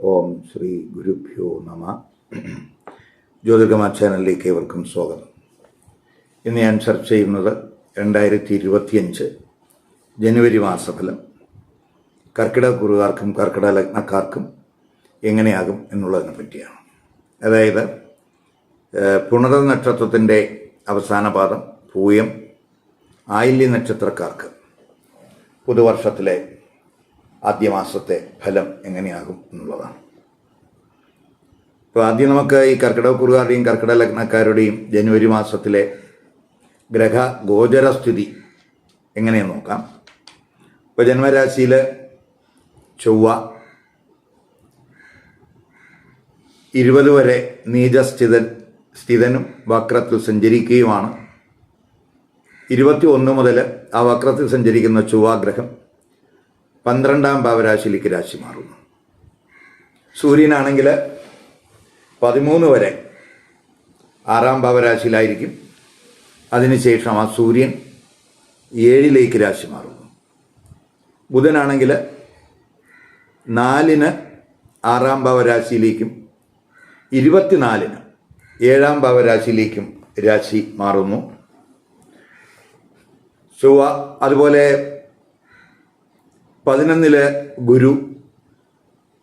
ഓം ശ്രീ ഗുരുഭ്യോ നമ. ജ്യോതിർഗമ ചാനലിലേക്ക് ഏവർക്കും സ്വാഗതം. ഇന്ന് ഞാൻ ചർച്ച ചെയ്യുന്നത് രണ്ടായിരത്തി ഇരുപത്തിയഞ്ച് ജനുവരി മാസഫലം കർക്കിടക കുറുകാർക്കും കർക്കിടക ലഗ്നക്കാർക്കും എങ്ങനെയാകും എന്നുള്ളതിനെ പറ്റിയാണ്. അതായത് പുണർ നക്ഷത്രത്തിന്റെ അവസാന പാദം പൂയം ആയില്യ നക്ഷത്രക്കാർക്ക് പുതുവർഷത്തിലെ ആദ്യ മാസത്തെ ഫലം എങ്ങനെയാകും എന്നുള്ളതാണ്. ഇപ്പോൾ ആദ്യം നമുക്ക് ഈ കർക്കിടക കുറുകാരുടെയും കർക്കിടക ലഗ്നക്കാരുടെയും ജനുവരി മാസത്തിലെ ഗ്രഹ ഗോചരസ്ഥിതി എങ്ങനെയെന്ന് നോക്കാം? ഇപ്പോൾ ജന്മരാശിയിൽ ചൊവ്വ ഇരുപത് വരെ നീചസ്ഥിതൻ സ്ഥിതനും വക്രത്തിൽ സഞ്ചരിക്കുകയുമാണ്. ഇരുപത്തി ഒന്ന് മുതൽ ആ വക്രത്തിൽ സഞ്ചരിക്കുന്ന ചൊവ്വാഗ്രഹം പന്ത്രണ്ടാം ഭാവരാശിയിലേക്ക് രാശി മാറുന്നു. സൂര്യനാണെങ്കിൽ പതിമൂന്ന് വരെ ആറാം ഭാവരാശിയിലായിരിക്കും അതിനുശേഷം ആ സൂര്യൻ ഏഴിലേക്ക് രാശി മാറുന്നു. ബുധനാണെങ്കിൽ നാലിന് ആറാം ഭാവരാശിയിലേക്കും ഇരുപത്തിനാലിന് ഏഴാം ഭാവരാശിയിലേക്കും രാശി മാറുന്നു. ചൊവ്വ അതുപോലെ പതിനൊന്നിൽ ഗുരു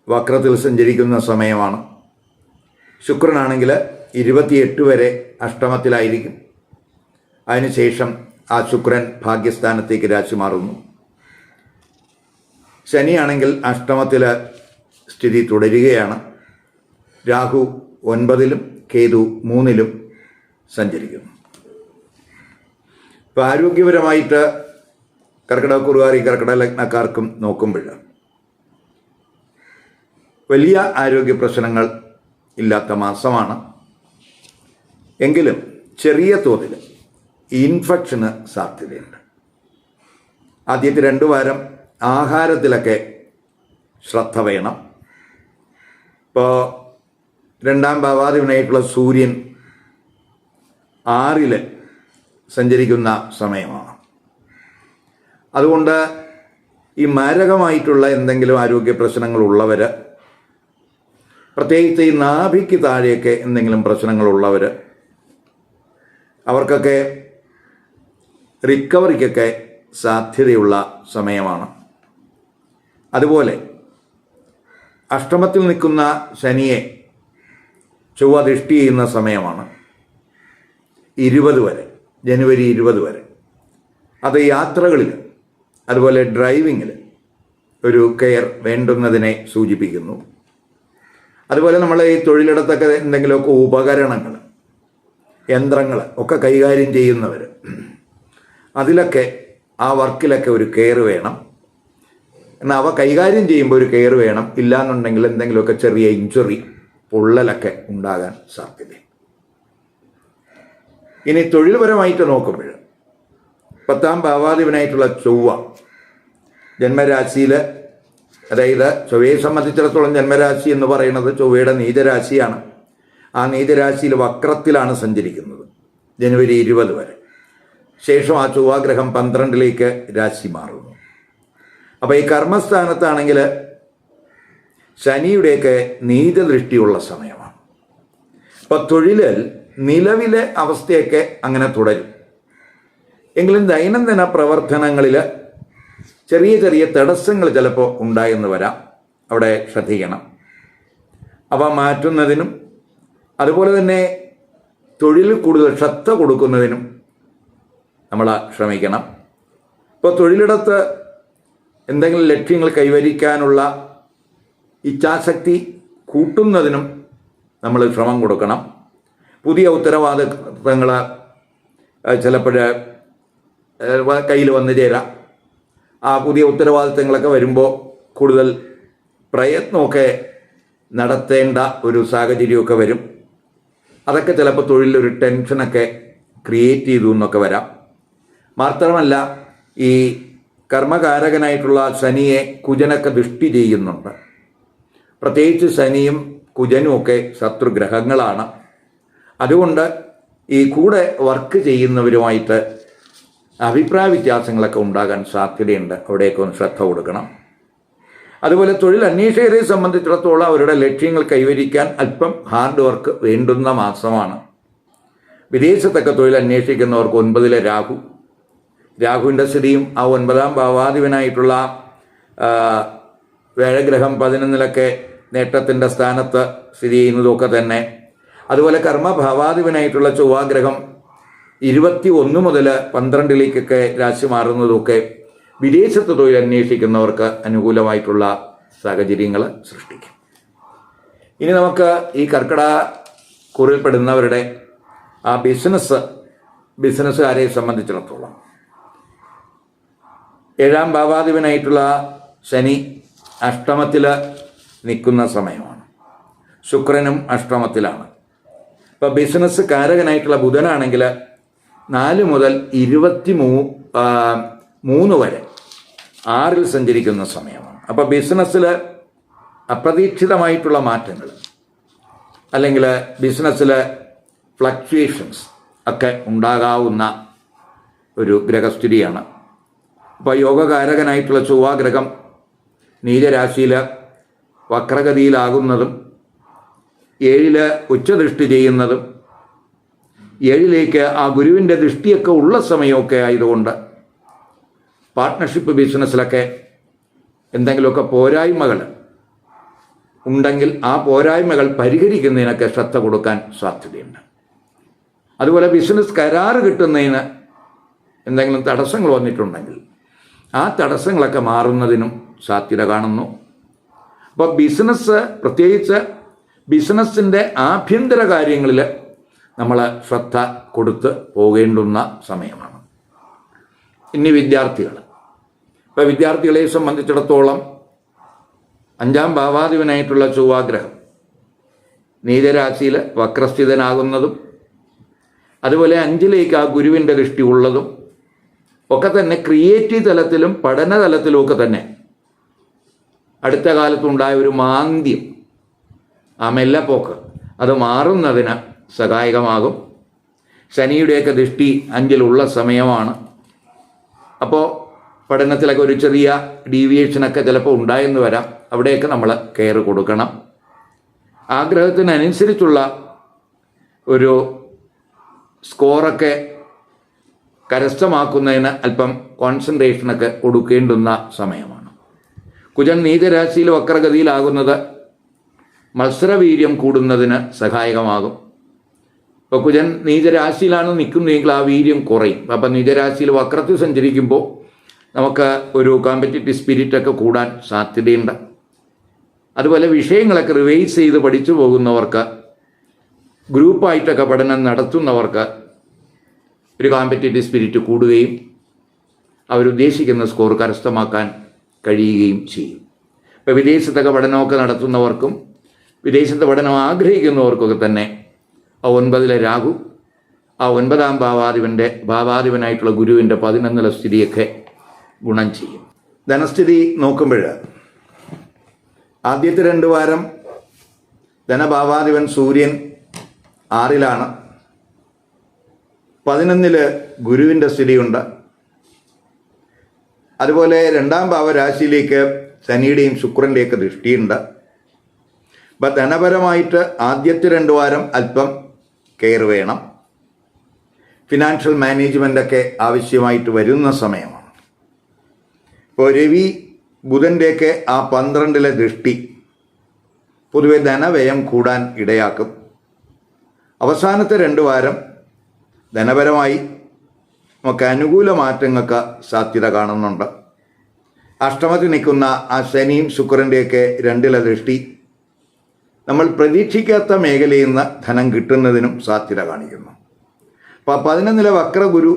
വക്രത്തിൽ സഞ്ചരിക്കുന്ന സമയമാണ്. ശുക്രനാണെങ്കിൽ ഇരുപത്തിയെട്ട് വരെ അഷ്ടമത്തിലായിരിക്കും. അതിനുശേഷം ആ ശുക്രൻ ഭാഗ്യസ്ഥാനത്തേക്ക് രാശി മാറുന്നു ശനിയാണെങ്കിൽ അഷ്ടമത്തിൽ സ്ഥിതി തുടരുകയാണ്. രാഹു ഒൻപതിലും കേതു മൂന്നിലും സഞ്ചരിക്കുന്നു. ഇപ്പോൾ ആരോഗ്യപരമായിട്ട് കർക്കിടകക്കുറുകാരി കർക്കിടക ലഗ്നക്കാർക്കും നോക്കുമ്പോൾ വലിയ ആരോഗ്യ പ്രശ്നങ്ങൾ ഇല്ലാത്ത മാസമാണ്. എങ്കിലും ചെറിയ തോതിൽ ഇൻഫെക്ഷന് സാധ്യതയുണ്ട്. ആദ്യത്തെ രണ്ട് വാരം ആഹാരത്തിലൊക്കെ ശ്രദ്ധ വേണം. ഇപ്പോൾ രണ്ടാം ഭാവാധിപനായിട്ടുള്ള സൂര്യൻ ആറിൽ സഞ്ചരിക്കുന്ന സമയമാണ്. അതുകൊണ്ട് ഈ മാരകമായിട്ടുള്ള എന്തെങ്കിലും ആരോഗ്യ പ്രശ്നങ്ങളുള്ളവർ പ്രത്യേകിച്ച് ഈ നാഭിക്ക് താഴെയൊക്കെ എന്തെങ്കിലും പ്രശ്നങ്ങളുള്ളവർ അവർക്കൊക്കെ റിക്കവറിക്കൊക്കെ സാധ്യതയുള്ള സമയമാണ്. അതുപോലെ അഷ്ടമത്തിൽ നിൽക്കുന്ന ശനിയെ ചൊവ്വ ദൃഷ്ടി ചെയ്യുന്ന സമയമാണ് ഇരുപത് വരെ ജനുവരി ഇരുപത് വരെ. അത് യാത്രകളിൽ അതുപോലെ ഡ്രൈവിങ്ങിൽ ഒരു കെയർ വേണ്ടുന്നതിനെ സൂചിപ്പിക്കുന്നു. അതുപോലെ നമ്മൾ ഈ തൊഴിലിടത്തൊക്കെ എന്തെങ്കിലുമൊക്കെ ഉപകരണങ്ങൾ യന്ത്രങ്ങൾ ഒക്കെ കൈകാര്യം ചെയ്യുന്നവർ അതിലൊക്കെ ആ വർക്കിലൊക്കെ ഒരു കെയർ വേണം. എന്നാൽ അവ കൈകാര്യം ചെയ്യുമ്പോൾ ഒരു കെയർ വേണം. ഇല്ലാന്നുണ്ടെങ്കിൽ എന്തെങ്കിലുമൊക്കെ ചെറിയ ഇഞ്ചുറി പൊള്ളലൊക്കെ ഉണ്ടാകാൻ സാധ്യത ഇനി തൊഴിൽപരമായിട്ട് നോക്കുമ്പോൾ പത്താം ഭാവാധിപനായിട്ടുള്ള ചൊവ്വ ജന്മരാശിയിൽ അതായത് ചൊവ്വയെ സംബന്ധിച്ചിടത്തോളം ജന്മരാശി എന്ന് പറയുന്നത് ചൊവ്വയുടെ നീചരാശിയാണ്. ആ നീചരാശിയിൽ വക്രത്തിലാണ് സഞ്ചരിക്കുന്നത് ജനുവരി ഇരുപത് വരെ. ശേഷം ആ ചൊവ്വാഗ്രഹം പന്ത്രണ്ടിലേക്ക് രാശി മാറുന്നു. അപ്പോൾ ഈ കർമ്മസ്ഥാനത്താണെങ്കിൽ ശനിയുടെയൊക്കെ നീചദൃഷ്ടിയുള്ള സമയമാണ്. അപ്പോൾ തൊഴിലിൽ നിലവിലെ അവസ്ഥയൊക്കെ അങ്ങനെ തുടരും. എങ്കിലും ദൈനംദിന പ്രവർത്തനങ്ങളിൽ ചെറിയ ചെറിയ തടസ്സങ്ങൾ ചിലപ്പോൾ ഉണ്ടായെന്ന് വരാം. അവിടെ ശ്രദ്ധിക്കണം. അവ മാറ്റുന്നതിനും അതുപോലെ തന്നെ തൊഴിൽ കൂടുതൽ ശ്രദ്ധ കൊടുക്കുന്നതിനും നമ്മൾ ശ്രമിക്കണം. ഇപ്പോൾ തൊഴിലിടത്ത് എന്തെങ്കിലും ലക്ഷ്യങ്ങൾ കൈവരിക്കാനുള്ള ഇച്ഛാശക്തി കൂട്ടുന്നതിനും നമ്മൾ ശ്രമം കൊടുക്കണം. പുതിയ ഉത്തരവാദിത്തങ്ങൾ ചിലപ്പോൾ കയ്യിൽ വന്നു ചേരാം. ആ പുതിയ ഉത്തരവാദിത്തങ്ങളൊക്കെ വരുമ്പോൾ കൂടുതൽ പ്രയത്നമൊക്കെ നടത്തേണ്ട ഒരു സാഹചര്യമൊക്കെ വരും. അതൊക്കെ ചിലപ്പോൾ തൊഴിലൊരു ടെൻഷനൊക്കെ ക്രിയേറ്റ് ചെയ്തു എന്നൊക്കെ വരാം. മാത്രമല്ല ഈ കർമ്മകാരകനായിട്ടുള്ള ശനിയെ കുജനൊക്കെ ദൃഷ്ടി ചെയ്യുന്നുണ്ട്. പ്രത്യേകിച്ച് ശനിയും കുജനും ഒക്കെ ശത്രുഗ്രഹങ്ങളാണ്. അതുകൊണ്ട് ഈ കൂടെ വർക്ക് ചെയ്യുന്നവരുമായിട്ട് അഭിപ്രായ വ്യത്യാസങ്ങളൊക്കെ ഉണ്ടാകാൻ സാധ്യതയുണ്ട്. അവിടെയൊക്കെ ഒന്ന് ശ്രദ്ധ കൊടുക്കണം. അതുപോലെ തൊഴിൽ അന്വേഷകരെ സംബന്ധിച്ചിടത്തോളം അവരുടെ ലക്ഷ്യങ്ങൾ കൈവരിക്കാൻ അല്പം ഹാർഡ് വർക്ക് വേണ്ടുന്ന മാസമാണ്. വിദേശത്തൊക്കെ തൊഴിൽ അന്വേഷിക്കുന്നവർക്ക് ഒൻപതിലെ രാഹു. രാഹുവിന്റെ സ്ഥിതിയും ആ ഒൻപതാം ഭാവാധിപനായിട്ടുള്ള വേഴഗ്രഹം പതിനൊന്നിലൊക്കെ നേട്ടത്തിന്റെ സ്ഥാനത്ത് സ്ഥിതി ചെയ്യുന്നതൊക്കെ തന്നെ. അതുപോലെ കർമ്മഭാവാധിപനായിട്ടുള്ള ചൊവ്വാഗ്രഹം ഇരുപത്തി ഒന്ന് മുതൽ പന്ത്രണ്ടിലേക്കൊക്കെ രാശി മാറുന്നതൊക്കെ വിദേശത്ത് തൊഴിൽ അന്വേഷിക്കുന്നവർക്ക് അനുകൂലമായിട്ടുള്ള സാഹചര്യങ്ങൾ സൃഷ്ടിക്കും. ഇനി നമുക്ക് ഈ കർക്കിടക കുറിൽപ്പെടുന്നവരുടെ ആ ബിസിനസ് ബിസിനസ്സുകാരെ സംബന്ധിച്ചിടത്തോളം. ഏഴാം ഭാവാധിപനായിട്ടുള്ള ശനി അഷ്ടമത്തിൽ നിൽക്കുന്ന സമയമാണ്. ശുക്രനും അഷ്ടമത്തിലാണ്. ഇപ്പോൾ ബിസിനസ് കാരകനായിട്ടുള്ള ബുധനാണെങ്കിൽ നാല് മുതൽ ഇരുപത്തി മൂ മൂന്ന് വരെ ആറിൽ സഞ്ചരിക്കുന്ന സമയമാണ്. അപ്പോൾ ബിസിനസ്സിൽ അപ്രതീക്ഷിതമായിട്ടുള്ള മാറ്റങ്ങൾ അല്ലെങ്കിൽ ബിസിനസ്സിൽ ഫ്ലക്ച്വേഷൻസ് ഒക്കെ ഉണ്ടാകാവുന്ന ഒരു ഗ്രഹസ്ഥിതിയാണ്. അപ്പോൾ യോഗകാരകനായിട്ടുള്ള ചൊവ്വാഗ്രഹം നീചരാശിയിൽ വക്രഗതിയിലാകുന്നതും ഏഴിൽ ഉച്ചദൃഷ്ടി ചെയ്യുന്നതും ഏഴിലേക്ക് ആ ഗുരുവിന്റെ ദൃഷ്ടിയൊക്കെ ഉള്ള സമയമൊക്കെ ആയതുകൊണ്ട് പാർട്ട്ണർഷിപ്പ് ബിസിനസ്സിലൊക്കെ എന്തെങ്കിലുമൊക്കെ പോരായ്മകൾ ഉണ്ടെങ്കിൽ ആ പോരായ്മകൾ പരിഹരിക്കുന്നതിനൊക്കെ ശ്രദ്ധ കൊടുക്കാൻ സാധ്യതയുണ്ട്. അതുപോലെ ബിസിനസ് കരാറ് കിട്ടുന്നതിന് എന്തെങ്കിലും തടസ്സങ്ങൾ വന്നിട്ടുണ്ടെങ്കിൽ ആ തടസ്സങ്ങളൊക്കെ മാറുന്നതിനും സാധ്യത കാണുന്നു. അപ്പോൾ ബിസിനസ് പ്രത്യേകിച്ച് ബിസിനസ്സിന്റെ ആഭ്യന്തര കാര്യങ്ങളിൽ നമ്മൾ ശ്രദ്ധ കൊടുത്ത് പോകേണ്ടുന്ന സമയമാണ്. ഇനി വിദ്യാർത്ഥികൾ ഇപ്പോൾ വിദ്യാർത്ഥികളെ സംബന്ധിച്ചിടത്തോളം അഞ്ചാം ഭാവാധിപനായിട്ടുള്ള ചൊവ്വാഗ്രഹം നീചരാശിയിൽ വക്രസ്ഥിതനാകുന്നതും അതുപോലെ അഞ്ചിലേക്ക് ആ ഗുരുവിന്റെ ദൃഷ്ടി ഉള്ളതും ഒക്കെ തന്നെ ക്രിയേറ്റീവ് തലത്തിലും പഠന തലത്തിലും ഒക്കെ തന്നെ അടുത്ത കാലത്തുണ്ടായ ഒരു മാന്ദ്യം ആ മെല്ലപ്പോക്ക് അത് മാറുന്നതിന് സഹായകമാകും. ശനിയുടെയൊക്കെ ദൃഷ്ടി അഞ്ചിലുള്ള സമയമാണ്. അപ്പോൾ പഠനത്തിലൊക്കെ ഒരു ചെറിയ ഡീവിയേഷനൊക്കെ ചിലപ്പോൾ ഉണ്ടായെന്ന് വരാം. അവിടെയൊക്കെ നമ്മൾ കെയർ കൊടുക്കണം. ആഗ്രഹത്തിനനുസരിച്ചുള്ള ഒരു സ്കോറൊക്കെ കരസ്ഥമാക്കുന്നതിന് അല്പം കോൺസെൻട്രേഷനൊക്കെ കൊടുക്കേണ്ടുന്ന സമയമാണ്. കുജൻ നീചരാശിയിൽ വക്രഗതിയിലാകുന്നത് മത്സരവീര്യം കൂടുന്നതിന് സഹായകമാകും. ഇപ്പോൾ കുജൻ നീചരാശിയിലാണ് നിൽക്കുന്നതെങ്കിൽ ആ വീര്യം കുറയും. അപ്പം നീചരാശിയിൽ വക്രത്തിൽ സഞ്ചരിക്കുമ്പോൾ നമുക്ക് ഒരു കോമ്പറ്റീറ്റീവ് സ്പിരിറ്റൊക്കെ കൂടാൻ സാധ്യതയുണ്ട്. അതുപോലെ വിഷയങ്ങളൊക്കെ റിവൈസ് ചെയ്ത് പഠിച്ചു പോകുന്നവർക്ക് ഗ്രൂപ്പായിട്ടൊക്കെ പഠനം നടത്തുന്നവർക്ക് ഒരു കോമ്പറ്റേറ്റീവ് സ്പിരിറ്റ് കൂടുകയും അവരുദ്ദേശിക്കുന്ന സ്കോർ കരസ്ഥമാക്കാൻ കഴിയുകയും ചെയ്യും. ഇപ്പോൾ വിദേശത്തൊക്കെ പഠനമൊക്കെ നടത്തുന്നവർക്കും വിദേശത്ത് പഠനം ആഗ്രഹിക്കുന്നവർക്കൊക്കെ തന്നെ ആ ഒൻപതിലെ രാഹു ആ ഒൻപതാം ഭാവാധിപന്റെ ഭാവാധിപനായിട്ടുള്ള ഗുരുവിന്റെ പതിനൊന്നിലെ സ്ഥിതിയൊക്കെ ഗുണം ചെയ്യും. ധനസ്ഥിതി നോക്കുമ്പോൾ ആദ്യത്തെ രണ്ട് വാരം ധനഭാവാധിപൻ സൂര്യൻ ആറിലാണ്. പതിനൊന്നിൽ ഗുരുവിന്റെ സ്ഥിതിയുണ്ട്. അതുപോലെ രണ്ടാം ഭാവരാശിയിലേക്ക് ശനിയുടെയും ശുക്രന്റെയൊക്കെ ദൃഷ്ടിയുണ്ട്. അപ്പം ധനപരമായിട്ട് ആദ്യത്തെ രണ്ട് വാരം അല്പം കെയർ വേണം. ഫിനാൻഷ്യൽ മാനേജ്മെന്റൊക്കെ ആവശ്യമായിട്ട് വരുന്ന സമയമാണ്. ഇപ്പോൾ രവി ബുധന്റെയൊക്കെ ആ പന്ത്രണ്ടിലെ ദൃഷ്ടി പൊതുവെ ധനവ്യയം കൂടാൻ ഇടയാക്കും. അവസാനത്തെ രണ്ട് വാരം ധനപരമായി നമുക്ക് അനുകൂല മാറ്റങ്ങൾക്ക് സാധ്യത കാണുന്നുണ്ട്. അഷ്ടമത്തിൽ നിൽക്കുന്ന ആ ശനിയും ശുക്രന്റെയൊക്കെ രണ്ടിലെ ദൃഷ്ടി നമ്മൾ പ്രതീക്ഷിക്കാത്ത മേഖലയിൽ നിന്ന് ധനം കിട്ടുന്നതിനും സാധ്യത കാണിക്കുന്നു. അപ്പോൾ പതിനൊന്നിലെ വക്രഗുരു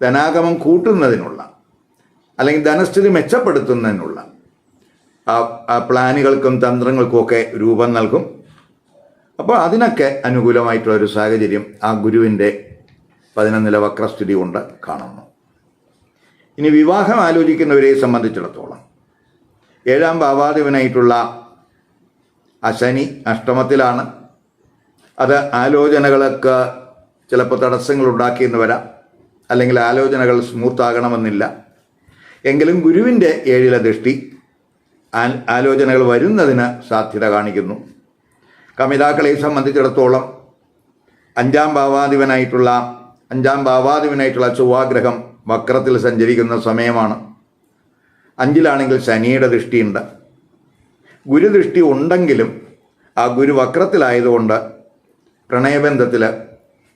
ധനാഗമം കൂട്ടുന്നതിനുള്ള അല്ലെങ്കിൽ ധനസ്ഥിതി മെച്ചപ്പെടുത്തുന്നതിനുള്ള ആ പ്ലാനുകൾക്കും തന്ത്രങ്ങൾക്കും ഒക്കെ രൂപം നൽകും. അപ്പോൾ അതിനൊക്കെ അനുകൂലമായിട്ടുള്ള ഒരു സാഹചര്യം ആ ഗുരുവിന്റെ പതിനൊന്നിലെ വക്രസ്ഥിതി കൊണ്ട് കാണുന്നു. ഇനി വിവാഹം ആലോചിക്കുന്നവരെ സംബന്ധിച്ചിടത്തോളം ഏഴാം ഭാവാധിപനായിട്ടുള്ള ആ ശനി അഷ്ടമത്തിലാണ്. അത് ആലോചനകളൊക്കെ ചിലപ്പോൾ തടസ്സങ്ങൾ ഉണ്ടാക്കിയെന്ന് വരാം. അല്ലെങ്കിൽ ആലോചനകൾ സ്മൂത്ത് ആകണമെന്നില്ല. എങ്കിലും ഗുരുവിന്റെ ഏഴിലെ ദൃഷ്ടി ആലോചനകൾ വരുന്നതിന് സാധ്യത കാണിക്കുന്നു. കമിതാക്കളെ സംബന്ധിച്ചിടത്തോളം അഞ്ചാം ഭാവാധിപനായിട്ടുള്ള അഞ്ചാം ഭാവാധിപനായിട്ടുള്ള ചൊവ്വാഗ്രഹം വക്രത്തിൽ സഞ്ചരിക്കുന്ന സമയമാണ്. അഞ്ചിലാണെങ്കിൽ ശനിയുടെ ദൃഷ്ടിയുണ്ട്. ഗുരുദൃഷ്ടി ഉണ്ടെങ്കിലും ആ ഗുരു വക്രത്തിലായതുകൊണ്ട് പ്രണയബന്ധത്തിൽ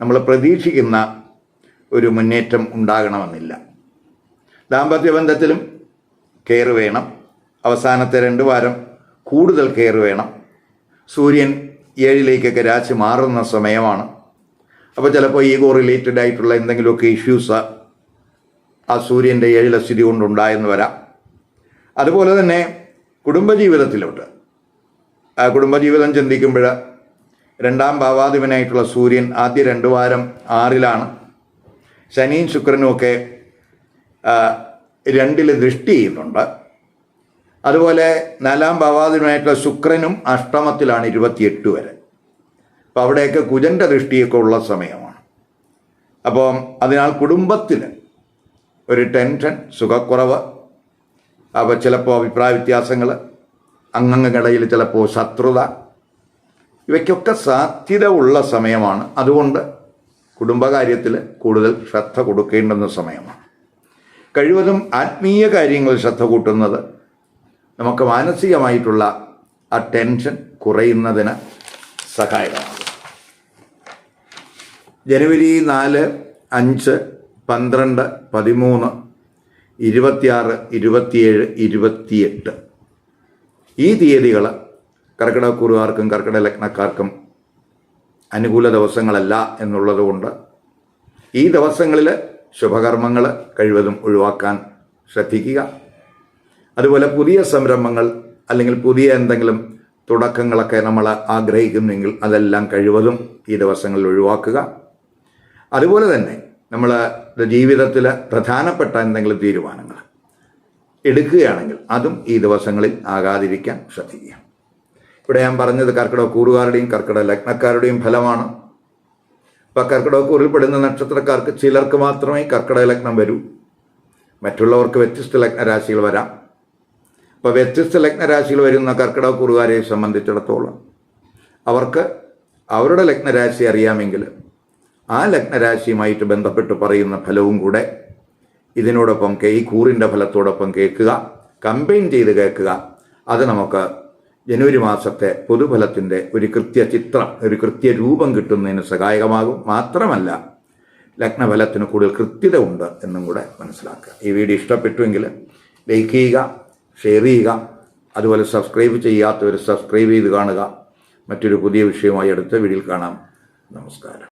നമ്മൾ പ്രതീക്ഷിക്കുന്ന ഒരു മുന്നേറ്റം ഉണ്ടാകണമെന്നില്ല. ദാമ്പത്യബന്ധത്തിലും കെയർ വേണം. അവസാനത്തെ രണ്ട് വാരം കൂടുതൽ കെയർ വേണം. സൂര്യൻ ഏഴിലേക്കൊക്കെ രാശി മാറുന്ന സമയമാണ്. അപ്പോൾ ചിലപ്പോൾ ഈഗോ റിലേറ്റഡ് ആയിട്ടുള്ള എന്തെങ്കിലുമൊക്കെ ഇഷ്യൂസ് ആ സൂര്യന്റെ ഏഴിലെ സ്ഥിതി കൊണ്ടുണ്ടായെന്ന് വരാം. അതുപോലെ തന്നെ കുടുംബജീവിതത്തിലോട്ട്. ആ കുടുംബജീവിതം ചിന്തിക്കുമ്പോൾ രണ്ടാം ഭാവാധിപനായിട്ടുള്ള സൂര്യൻ ആദ്യ രണ്ട് വാരം ആറിലാണ്. ശനിയും ശുക്രനും ഒക്കെ ആ, രണ്ടിൽ ദൃഷ്ടി ചെയ്യുന്നുണ്ട്. അതുപോലെ നാലാം ഭാവാധിപനായിട്ടുള്ള ശുക്രനും അഷ്ടമത്തിലാണ് ഇരുപത്തിയെട്ട് വരെ. അപ്പോൾ അവിടെയൊക്കെ കുജന്റെ ദൃഷ്ടിയൊക്കെ ഉള്ള സമയമാണ്. അപ്പം അതിനാൽ കുടുംബത്തിൽ ഒരു ടെൻഷൻ സുഖക്കുറവ് അപ്പോൾ ചിലപ്പോൾ അഭിപ്രായ വ്യത്യാസങ്ങൾ അംഗങ്ങൾക്കിടയിൽ ചിലപ്പോൾ ശത്രുത. ഇവയ്ക്കൊക്കെ സാധ്യത ഉള്ള സമയമാണ്. അതുകൊണ്ട് കുടുംബകാര്യത്തിൽ കൂടുതൽ ശ്രദ്ധ കൊടുക്കേണ്ടുന്ന സമയമാണ്. കഴിവതും ആത്മീയ കാര്യങ്ങളിൽ ശ്രദ്ധ കൂട്ടുന്നത് നമുക്ക് മാനസികമായിട്ടുള്ള ആ ടെൻഷൻ കുറയുന്നതിന് സഹായകമാണ്. ജനുവരി നാല് അഞ്ച് പന്ത്രണ്ട് പതിമൂന്ന് ഇരുപത്തിയാറ് ഇരുപത്തിയേഴ് ഇരുപത്തിയെട്ട്. ഈ തീയതികൾ കർക്കിടകക്കുറുകാർക്കും കർക്കിടക ലഗ്നക്കാർക്കും അനുകൂല ദിവസങ്ങളല്ല എന്നുള്ളതുകൊണ്ട് ഈ ദിവസങ്ങളിൽ ശുഭകർമ്മങ്ങൾ കഴിവതും ഒഴിവാക്കാൻ ശ്രദ്ധിക്കുക. അതുപോലെ പുതിയ സംരംഭങ്ങൾ അല്ലെങ്കിൽ പുതിയ എന്തെങ്കിലും തുടക്കങ്ങളൊക്കെ നമ്മൾ ആഗ്രഹിക്കുന്നെങ്കിൽ അതെല്ലാം കഴിവതും ഈ ദിവസങ്ങളിൽ ഒഴിവാക്കുക. അതുപോലെ തന്നെ നമ്മൾ ജീവിതത്തിൽ പ്രധാനപ്പെട്ട എന്തെങ്കിലും തീരുമാനങ്ങൾ എടുക്കുകയാണെങ്കിൽ അതും ഈ ദിവസങ്ങളിൽ ആകാതിരിക്കാൻ ശ്രദ്ധിക്കുക. ഇവിടെ ഞാൻ പറഞ്ഞത് കർക്കിടക കൂറുകാരുടെയും കർക്കിടക ലഗ്നക്കാരുടെയും ഫലമാണ്. ഇപ്പം കർക്കിടക കൂറിൽ പെടുന്ന നക്ഷത്രക്കാർക്ക് ചിലർക്ക് മാത്രമേ കർക്കിടക ലഗ്നം വരൂ. മറ്റുള്ളവർക്ക് വ്യത്യസ്ത ലഗ്നരാശികൾ വരാം. അപ്പോൾ വ്യത്യസ്ത ലഗ്നരാശികൾ വരുന്ന കർക്കിടക കൂറുകാരെ സംബന്ധിച്ചിടത്തോളം അവർക്ക് അവരുടെ ലഗ്നരാശി അറിയാമെങ്കിൽ ആ ലഗ്നരാശിയുമായിട്ട് ബന്ധപ്പെട്ട് പറയുന്ന ഫലവും കൂടെ ഇതിനോടൊപ്പം ഈ കൂറിന്റെ ഫലത്തോടൊപ്പം കേൾക്കുക കമ്പൈൻ ചെയ്ത് കേൾക്കുക. അത് നമുക്ക് ജനുവരി മാസത്തെ പൊതുഫലത്തിന്റെ ഒരു കൃത്യ ചിത്രം ഒരു കൃത്യ രൂപം കിട്ടുന്നതിന് സഹായകമാകും. മാത്രമല്ല ലഗ്നഫലത്തിന് കൂടുതൽ കൃത്യത ഉണ്ട് എന്നും കൂടെ മനസ്സിലാക്കുക. ഈ വീഡിയോ ഇഷ്ടപ്പെട്ടുവെങ്കിൽ ലൈക്ക് ചെയ്യുക ഷെയർ ചെയ്യുക അതുപോലെ സബ്സ്ക്രൈബ് ചെയ്യാത്തവർ സബ്സ്ക്രൈബ് ചെയ്ത് കാണുക. മറ്റൊരു പുതിയ വിഷയമായി അടുത്ത വീഡിയോയിൽ കാണാം. നമസ്കാരം.